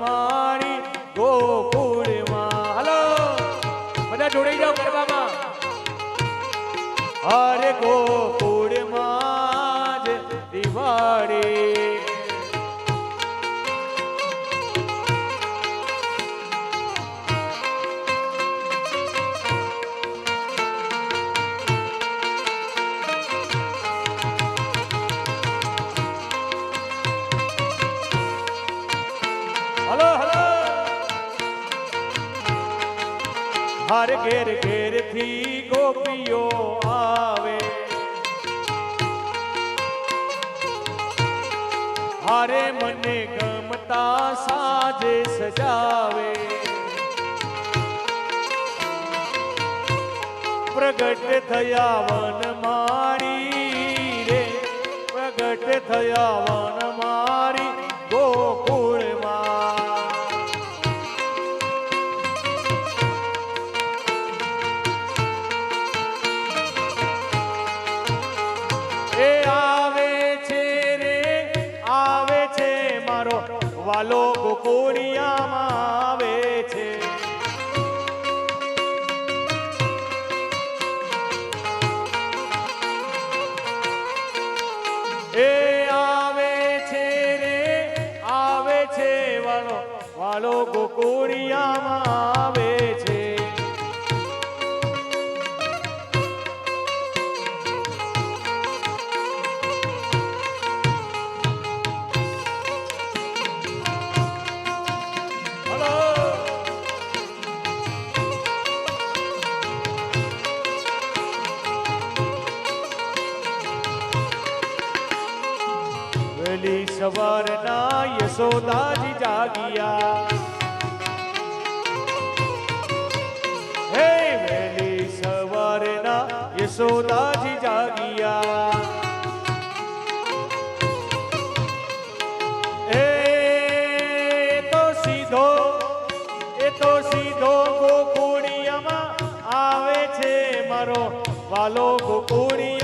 મારી ગોકુળમાં. હલો બધા જોડાઈ જાઓ ગરબામાં. હરે ગોકુળમાં હર ઘેર ઘેરથી ગોપીઓ આવે હારે મને ગમતા સાજે સજાવે પ્રગટ થયા વન મારી રે પ્રગટ થયા વન મારો વાલો ગોકુળિયામાં આવે છે એ આવે છે રે આવે છે વાલો વાલો ગોકુળિયામાં આવે છે સવારના યશોદાજી જાગ્યા. હે વહેલી સવારના યશોદાજી જાગ્યા. એ તો સીધો, એ તો સીધો ગોકુળિયામાં આવે છે મારો વાલો ગોકુળી